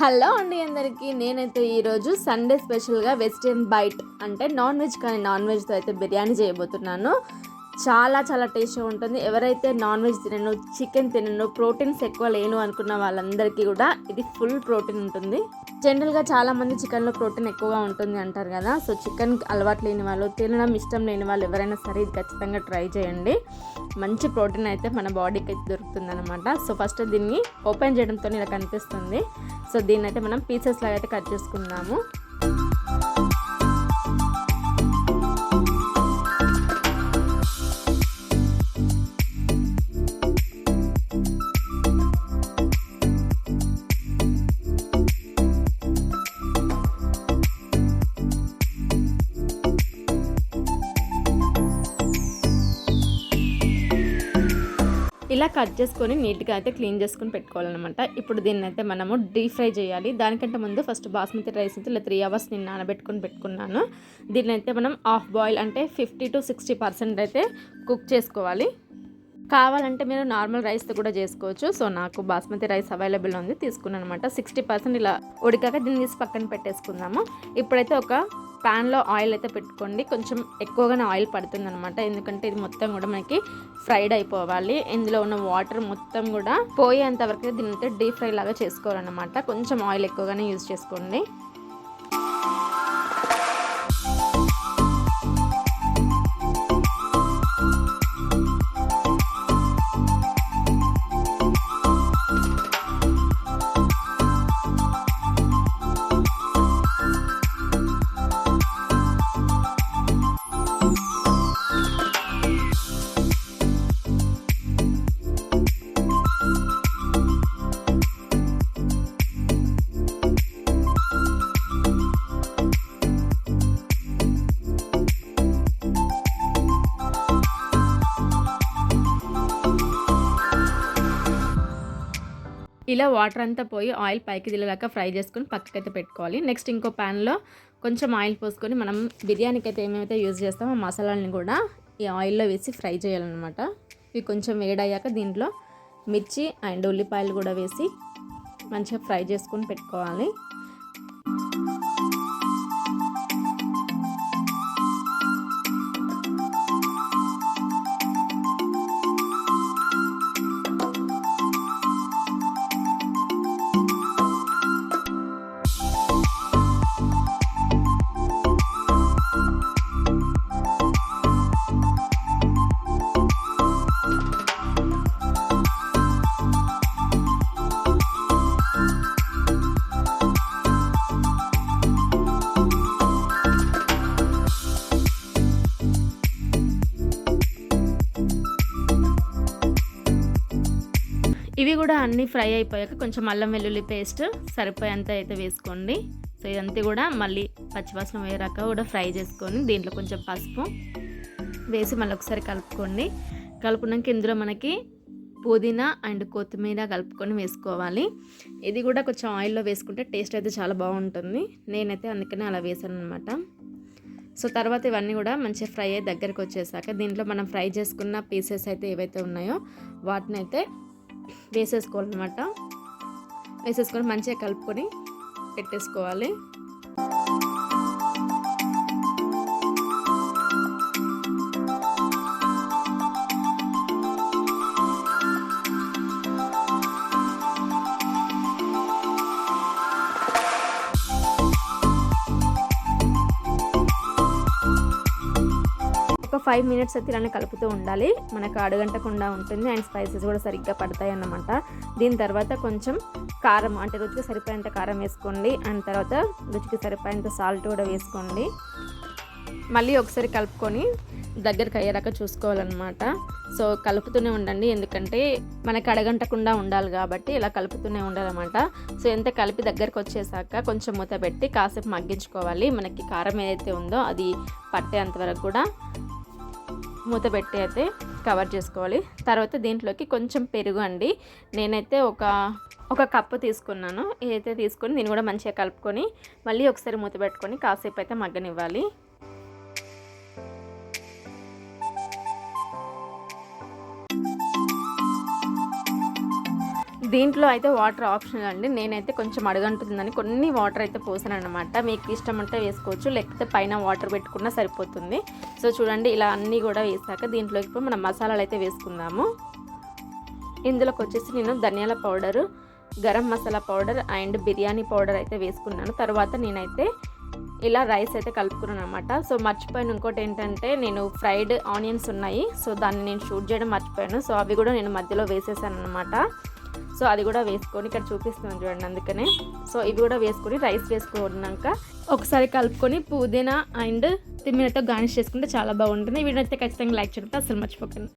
Hello అండి అందరికీ. నేనైతే ఈరోజు సండే స్పెషల్గా వెజిటేరియన్ బైట్ అంటే నాన్ వెజ్ కానీ నాన్ వెజ్తో అయితే బిర్యానీ చేయబోతున్నాను. చాలా చాలా టేస్ట్గా ఉంటుంది. ఎవరైతే నాన్ వెజ్ తినను చికెన్ తినను ప్రోటీన్స్ ఎక్కువ లేను అనుకున్న వాళ్ళందరికీ కూడా ఇది ఫుల్ ప్రోటీన్ ఉంటుంది. జనరల్గా చాలామంది చికెన్లో ప్రోటీన్ ఎక్కువగా ఉంటుంది అంటారు కదా. సో చికెన్ అలవాటు లేని వాళ్ళు తినడం ఇష్టం లేని వాళ్ళు ఎవరైనా సరే ఇది ఖచ్చితంగా ట్రై చేయండి. మంచి ప్రోటీన్ అయితే మన బాడీకి అయితే దొరుకుతుంది అనమాట సో ఫస్ట్ దీన్ని ఓపెన్ చేయడంతో ఇలా కనిపిస్తుంది. సో దీన్ని అయితే మనం పీసెస్ లాగా అయితే కట్ చేసుకుందాము. ఇలా కట్ చేసుకొని నీట్గా అయితే క్లీన్ చేసుకొని పెట్టుకోవాలన్నమాట. ఇప్పుడు దీన్ని అయితే మనము డీప్ ఫ్రై చేయాలి. దానికంటే ముందు ఫస్ట్ బాస్మతి రైస్ అయితే ఇలా త్రీ అవర్స్ నేను నానబెట్టుకొని పెట్టుకున్నాను. దీన్ని అయితే మనం హాఫ్ బాయిల్ అంటే ఫిఫ్టీ టు సిక్స్టీ పర్సెంట్ అయితే కుక్ చేసుకోవాలి. కావాలంటే మీరు నార్మల్ రైస్తో కూడా చేసుకోవచ్చు. సో నాకు బాస్మతి రైస్ అవైలబుల్ ఉంది. తీసుకున్నాను అనమాట సిక్స్టీ పర్సెంట్ ఇలా ఉడికాక దీన్ని తీసి పక్కన పెట్టేసుకుందాము. ఇప్పుడైతే ఒక ప్యాన్లో ఆయిల్ అయితే పెట్టుకోండి. కొంచెం ఎక్కువగానే ఆయిల్ పడుతుంది అనమాట ఎందుకంటే ఇది మొత్తం కూడా మనకి ఫ్రైడ్ అయిపోవాలి. ఇందులో ఉన్న వాటర్ మొత్తం కూడా పోయేంత వరకు దీన్ని అయితే డీప్ ఫ్రై లాగా చేసుకోవాలన్నమాట. కొంచెం ఆయిల్ ఎక్కువగానే యూజ్ చేసుకోండి. ఇలా వాటర్ అంతా పోయి ఆయిల్ పైకి దిగలేక ఫ్రై చేసుకొని పక్కకైతే పెట్టుకోవాలి. నెక్స్ట్ ఇంకో ప్యాన్లో కొంచెం ఆయిల్ పోసుకొని మనం బిర్యానీకి అయితే ఏమేమైతే యూజ్ చేస్తామో ఆ మసాలాలని కూడా ఈ ఆయిల్లో వేసి ఫ్రై చేయాలన్నమాట. ఇవి కొంచెం వేడయ్యాక దీంట్లో మిర్చి అండ్ ఉల్లిపాయలు కూడా వేసి మంచిగా ఫ్రై చేసుకొని పెట్టుకోవాలి. ఇవి కూడా అన్నీ ఫ్రై అయిపోయాక కొంచెం అల్లం వెల్లుల్లి పేస్ట్ సరిపోయేంత అయితే వేసుకోండి. సో ఇదంతా కూడా మళ్ళీ పచ్చివాసన వేయరాక కూడా ఫ్రై చేసుకొని దీంట్లో కొంచెం పసుపు వేసి మళ్ళీ ఒకసారి కలుపుకోండి. కలుపుకున్నాక ఇందులో మనకి పుదీనా అండ్ కొత్తిమీర కలుపుకొని వేసుకోవాలి. ఇది కూడా కొంచెం ఆయిల్లో వేసుకుంటే టేస్ట్ అయితే చాలా బాగుంటుంది. నేనైతే అందుకనే అలా వేసాను అనమాట సో తర్వాత ఇవన్నీ కూడా మంచిగా ఫ్రై అయ్యి దగ్గరికి వచ్చేసాక దీంట్లో మనం ఫ్రై చేసుకున్న పీసెస్ అయితే ఏవైతే ఉన్నాయో వాటిని అయితే వేసేసుకోవాలన్నమాట. వేసేసుకొని మంచిగా కలుపుకొని పెట్టేసుకోవాలి. ఫైవ్ మినిట్స్ అయితే ఇలానే కలుపుతూ ఉండాలి. మనకు అడగంటకుండా ఉంటుంది. అండ్ స్పైసెస్ కూడా సరిగ్గా పడతాయి అన్నమాట. దీని తర్వాత కొంచెం కారం అంటే రుచికి సరిపోయేంత కారం వేసుకోండి. అండ్ తర్వాత రుచికి సరిపోయేంత సాల్ట్ కూడా వేసుకోండి. మళ్ళీ ఒకసారి కలుపుకొని దగ్గరికి అయ్యేదాకా చూసుకోవాలన్నమాట. సో కలుపుతూనే ఉండండి. ఎందుకంటే మనకి అడగంటకుండా ఉండాలి కాబట్టి ఇలా కలుపుతూనే ఉండాలన్నమాట. సో ఎంత కలిపి దగ్గరకు వచ్చేసాక కొంచెం మూత పెట్టి కాసేపు మగ్గించుకోవాలి. మనకి కారం ఏదైతే ఉందో అది పట్టేంత వరకు కూడా మూత పెట్టి అయితే కవర్ చేసుకోవాలి. తర్వాత దీంట్లోకి కొంచెం పెరుగు అండి. నేనైతే ఒక ఒక కప్పు తీసుకున్నాను. ఏదైతే తీసుకొని దీన్ని కూడా మంచిగా కలుపుకొని మళ్ళీ ఒకసారి మూత పెట్టుకొని కాసేపు అయితే మగ్గనివ్వాలి. దీంట్లో అయితే వాటర్ ఆప్షనల్ అండి. నేనైతే కొంచెం అడగంటుందని కొన్ని వాటర్ అయితే పోసాను అనమాట మీకు ఇష్టం ఉంటే వేసుకోవచ్చు లేకపోతే పైన వాటర్ పెట్టుకున్నా సరిపోతుంది. సో చూడండి ఇలా అన్నీ కూడా వేసాక దీంట్లోకి మనం మసాలాలు అయితే వేసుకుందాము. ఇందులోకి వచ్చేసి నేను ధనియాల powder garam masala powder and biryani powder అయితే వేసుకున్నాను. తర్వాత నేనైతే ఇలా రైస్ అయితే కలుపుకున్నాను అనమాట సో మర్చిపోయాను. ఇంకోటి ఏంటంటే నేను ఫ్రైడ్ ఆనియన్స్ ఉన్నాయి. సో దాన్ని నేను షూట్ చేయడం మర్చిపోయాను. సో అవి కూడా నేను మధ్యలో వేసేసాను అనమాట సో అది కూడా వేసుకొని ఇక్కడ చూపిస్తున్నాను చూడండి అందుకనే. సో ఇవి కూడా వేసుకొని రైస్ వేసుకున్నాక ఒకసారి కలుపుకొని పుదీనా అండ్ తిమ్మినతో గార్నిష్ చేసుకుంటే చాలా బాగుంటుంది. వీడియో అయితే ఖచ్చితంగా లైక్ చేయడం అసలు మర్చిపోకండి.